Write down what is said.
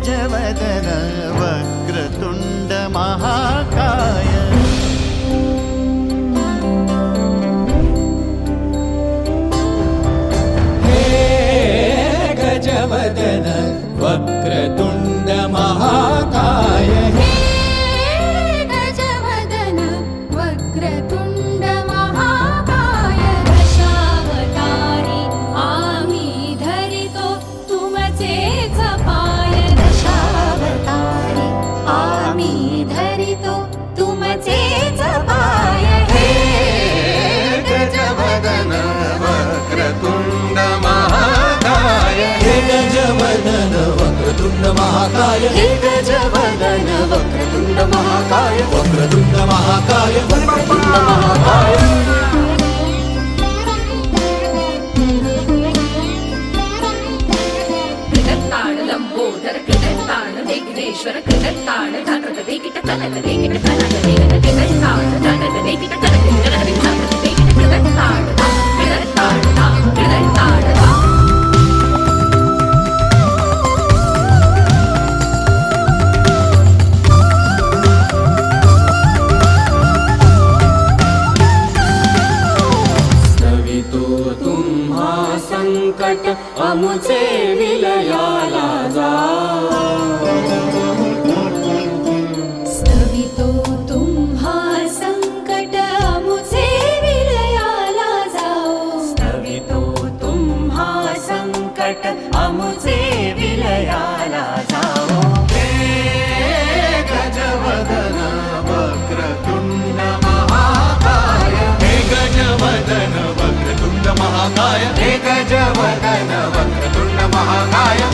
ഗജവദന വക്രതുണ്ട മഹാകായ. ഗജവദന വക്രതുണ്ട महाकाय हे गजवदन वक्रतुण्ड महाकाय वक्रतुण्ड महाकाय वक्रतुण्ड महाकाय कृदत्ताण लंबोदर कृदत्ताण विघ्नेश्वर कृदत्ताण धनद वेगिट कनक वेगिट कनक वेगिट कृदत्ताण संकट अमुचे विलयाला जा. स्तवितो तुम्हा संकट अमुचे विलयाला जाओ. स्तवितो तुम्हा संकट अमुचे विलयाला जाओ. हे गजवदन वक्रतुण्ड महाकाय. हे गजवदन वक्रतुण्ड महाकाय. वक्रतुण्ड वक्रतुण्ड महाकाय